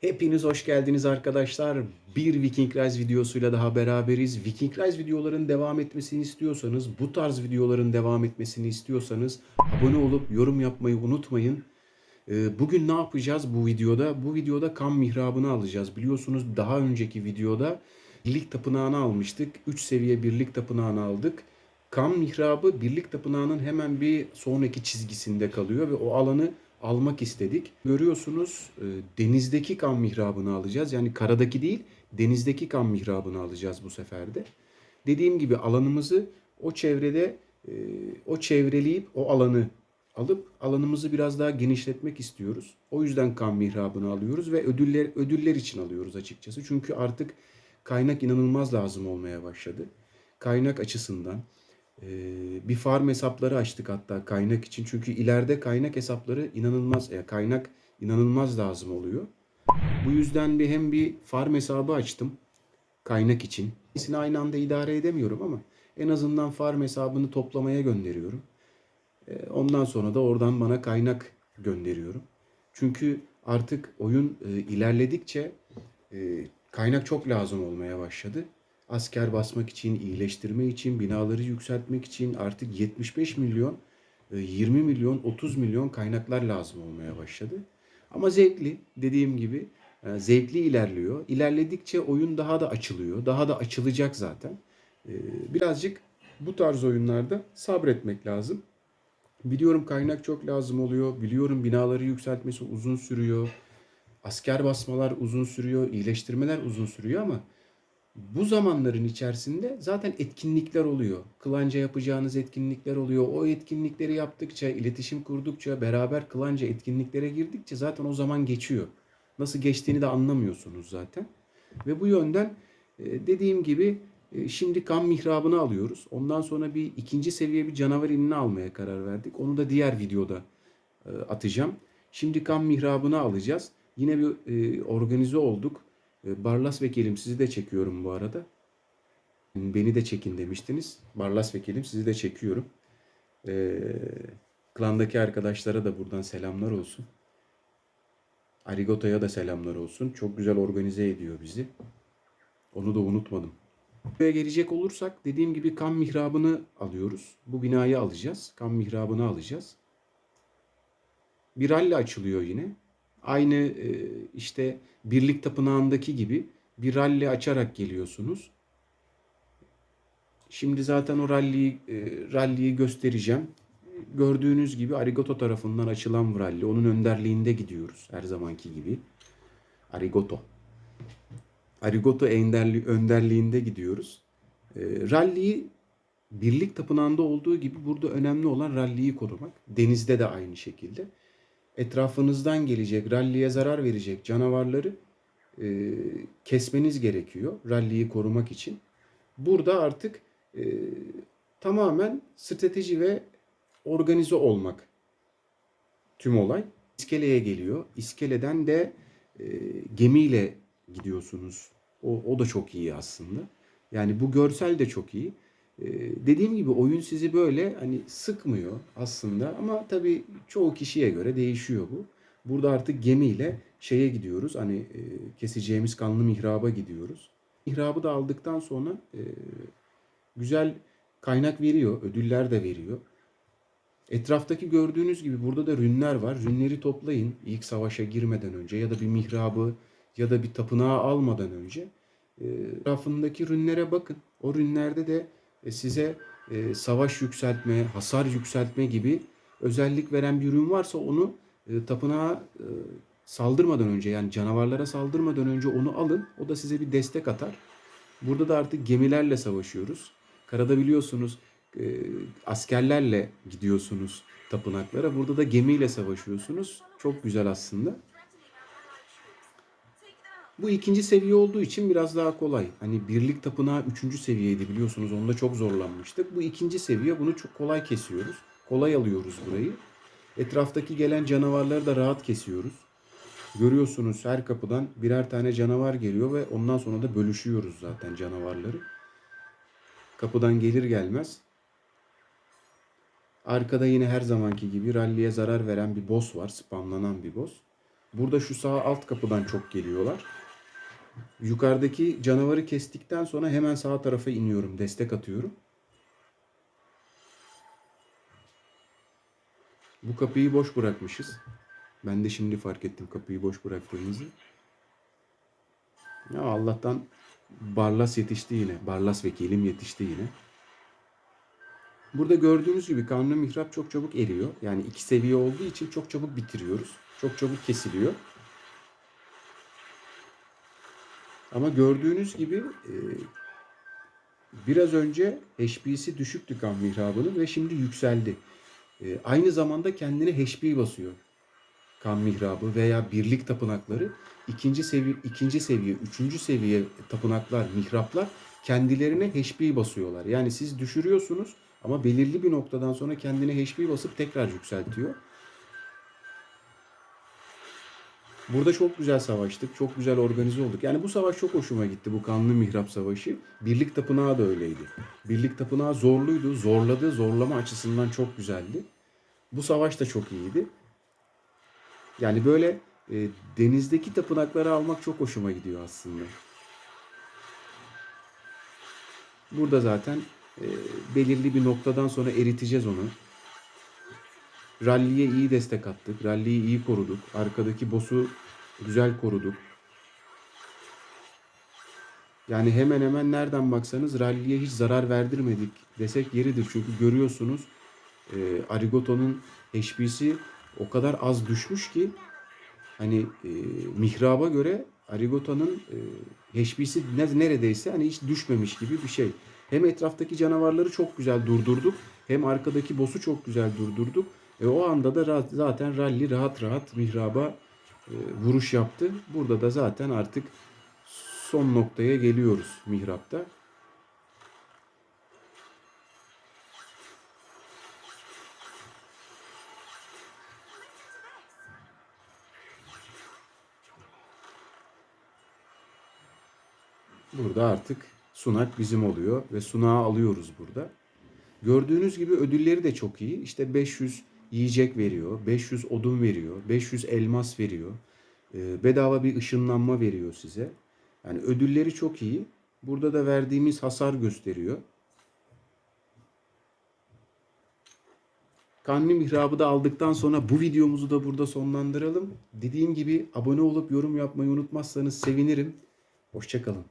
Hepiniz hoş geldiniz arkadaşlar. Bir Viking Rise videosuyla daha beraberiz. Viking Rise videoların devam etmesini istiyorsanız, bu tarz videoların devam etmesini istiyorsanız abone olup yorum yapmayı unutmayın. Ee, Bugün ne yapacağız bu videoda? Bu videoda kan mihrabını alacağız. Biliyorsunuz daha önceki videoda birlik tapınağını almıştık. 3 seviye birlik tapınağını aldık. Kan mihrabı birlik tapınağının hemen bir sonraki çizgisinde kalıyor ve o alanı almak istedik. Görüyorsunuz e, denizdeki kan mihrabını alacağız. Yani karadaki değil denizdeki kan mihrabını alacağız bu sefer de. Dediğim gibi alanımızı o çevrede e, o çevreleyip o alanı alıp alanımızı biraz daha genişletmek istiyoruz. O yüzden kan mihrabını alıyoruz ve ödüller ödüller için alıyoruz açıkçası. Çünkü artık kaynak inanılmaz lazım olmaya başladı. Kaynak açısından bir farm hesapları açtık hatta kaynak için. Çünkü ileride kaynak hesapları inanılmaz, yani kaynak inanılmaz lazım oluyor. Bu yüzden bir hem bir farm hesabı açtım kaynak için. İkisini aynı anda idare edemiyorum ama en azından farm hesabını toplamaya gönderiyorum. Ee, Ondan sonra da oradan bana kaynak gönderiyorum. Çünkü artık oyun e, ilerledikçe e, kaynak çok lazım olmaya başladı. Asker basmak için, iyileştirme için, binaları yükseltmek için artık 75 milyon, e, 20 milyon, 30 milyon kaynaklar lazım olmaya başladı. Ama zevkli, dediğim gibi e, zevkli ilerliyor. İlerledikçe oyun daha da açılıyor. Daha da açılacak zaten. E, Birazcık bu tarz oyunlarda sabretmek lazım. Biliyorum kaynak çok lazım oluyor. Biliyorum binaları yükseltmesi uzun sürüyor. Asker basmalar uzun sürüyor. iyileştirmeler uzun sürüyor ama bu zamanların içerisinde zaten etkinlikler oluyor. Klanca yapacağınız etkinlikler oluyor. O etkinlikleri yaptıkça, iletişim kurdukça, beraber klanca etkinliklere girdikçe zaten o zaman geçiyor. Nasıl geçtiğini de anlamıyorsunuz zaten. Ve bu yönden e, dediğim gibi e, şimdi kan mihrabını alıyoruz. Ondan sonra bir ikinci seviye bir canavar inini almaya karar verdik. Onu da diğer videoda e, atacağım. Şimdi kan mihrabını alacağız. Yine bir organize olduk. E, Barlas vekilim sizi de çekiyorum bu arada. Beni de çekin demiştiniz. Barlas vekilim sizi de çekiyorum. E, klandaki arkadaşlara da buradan selamlar olsun. Arigoto'ya da selamlar olsun. Çok güzel organize ediyor bizi. Onu da unutmadım. Buraya gelecek olursak dediğim gibi kan mihrabını alıyoruz. Bu binayı alacağız. Kan mihrabını alacağız. Bir halle açılıyor yine. Aynı e, işte birlik tapınağındaki gibi bir ralli açarak geliyorsunuz. Şimdi zaten o ralliyi, e, ralliyi göstereceğim. Gördüğünüz gibi Arigoto tarafından açılan bir ralli. Onun önderliğinde gidiyoruz her zamanki gibi. Arigoto. Arigoto önderli, önderliğinde gidiyoruz. E, ralliyi birlik tapınağında olduğu gibi burada önemli olan ralliyi korumak. Denizde de aynı şekilde etrafınızdan gelecek, ralliye zarar verecek canavarları e, kesmeniz gerekiyor ralliyi korumak için. Burada artık e, tamamen strateji ve organize olmak tüm olay. İskeleye geliyor. İskeleden de e, gemiyle gidiyorsunuz. O, o da çok iyi aslında. Yani bu görsel de çok iyi. Ee, dediğim gibi oyun sizi böyle hani sıkmıyor aslında ama tabii çoğu kişiye göre değişiyor bu. Burada artık gemiyle şeye gidiyoruz hani e, keseceğimiz kanlı mihraba gidiyoruz. Mihrabı da aldıktan sonra e, güzel kaynak veriyor, ödüller de veriyor. Etraftaki gördüğünüz gibi burada da rünler var. Rünleri toplayın ilk savaşa girmeden önce ya da bir mihrabı ya da bir tapınağı almadan önce. E, etrafındaki rünlere bakın. O rünlerde de size e, savaş yükseltme, hasar yükseltme gibi özellik veren bir ürün varsa onu e, tapınağa e, saldırmadan önce yani canavarlara saldırmadan önce onu alın. O da size bir destek atar. Burada da artık gemilerle savaşıyoruz. Karada biliyorsunuz e, askerlerle gidiyorsunuz tapınaklara. Burada da gemiyle savaşıyorsunuz. Çok güzel aslında. Bu ikinci seviye olduğu için biraz daha kolay. Hani birlik tapınağı üçüncü seviyeydi biliyorsunuz. Onda çok zorlanmıştık. Bu ikinci seviye bunu çok kolay kesiyoruz. Kolay alıyoruz burayı. Etraftaki gelen canavarları da rahat kesiyoruz. Görüyorsunuz her kapıdan birer tane canavar geliyor ve ondan sonra da bölüşüyoruz zaten canavarları. Kapıdan gelir gelmez. Arkada yine her zamanki gibi ralliye zarar veren bir boss var. Spamlanan bir boss. Burada şu sağ alt kapıdan çok geliyorlar. Yukarıdaki canavarı kestikten sonra hemen sağ tarafa iniyorum. Destek atıyorum. Bu kapıyı boş bırakmışız. Ben de şimdi fark ettim kapıyı boş bıraktığımızı. Ya Allah'tan Barlas yetişti yine. Barlas vekilim yetişti yine. Burada gördüğünüz gibi kanlı mihrap çok çabuk eriyor. Yani iki seviye olduğu için çok çabuk bitiriyoruz. Çok çabuk kesiliyor. Ama gördüğünüz gibi e, biraz önce HP'si düşüktü kan mihrabının ve şimdi yükseldi. E, aynı zamanda kendine HP basıyor. Kan mihrabı veya birlik tapınakları ikinci seviye, ikinci seviye, üçüncü seviye tapınaklar, mihraplar kendilerine HP basıyorlar. Yani siz düşürüyorsunuz ama belirli bir noktadan sonra kendine HP basıp tekrar yükseltiyor. Burada çok güzel savaştık. Çok güzel organize olduk. Yani bu savaş çok hoşuma gitti. Bu kanlı mihrap savaşı. Birlik tapınağı da öyleydi. Birlik tapınağı zorluydu. Zorladı. Zorlama açısından çok güzeldi. Bu savaş da çok iyiydi. Yani böyle e, denizdeki tapınakları almak çok hoşuma gidiyor aslında. Burada zaten e, belirli bir noktadan sonra eriteceğiz onu. Rally'ye iyi destek attık. Rally'yi iyi koruduk. Arkadaki boss'u güzel koruduk. Yani hemen hemen nereden baksanız rally'ye hiç zarar verdirmedik desek yeridir. Çünkü görüyorsunuz e, Arigoto'nun HP'si o kadar az düşmüş ki hani e, mihraba göre Arigoto'nun e, HP'si ne- neredeyse hani hiç düşmemiş gibi bir şey. Hem etraftaki canavarları çok güzel durdurduk hem arkadaki boss'u çok güzel durdurduk. E, o anda da rahat- zaten rally rahat rahat mihraba e, vuruş yaptı. Burada da zaten artık son noktaya geliyoruz mihrapta. Burada artık sunak bizim oluyor ve sunağı alıyoruz burada. Gördüğünüz gibi ödülleri de çok iyi. İşte 500 yiyecek veriyor, 500 odun veriyor, 500 elmas veriyor. Ee, bedava bir ışınlanma veriyor size. Yani ödülleri çok iyi. Burada da verdiğimiz hasar gösteriyor. Kanuni mihrabı da aldıktan sonra bu videomuzu da burada sonlandıralım. Dediğim gibi abone olup yorum yapmayı unutmazsanız sevinirim. Hoşçakalın.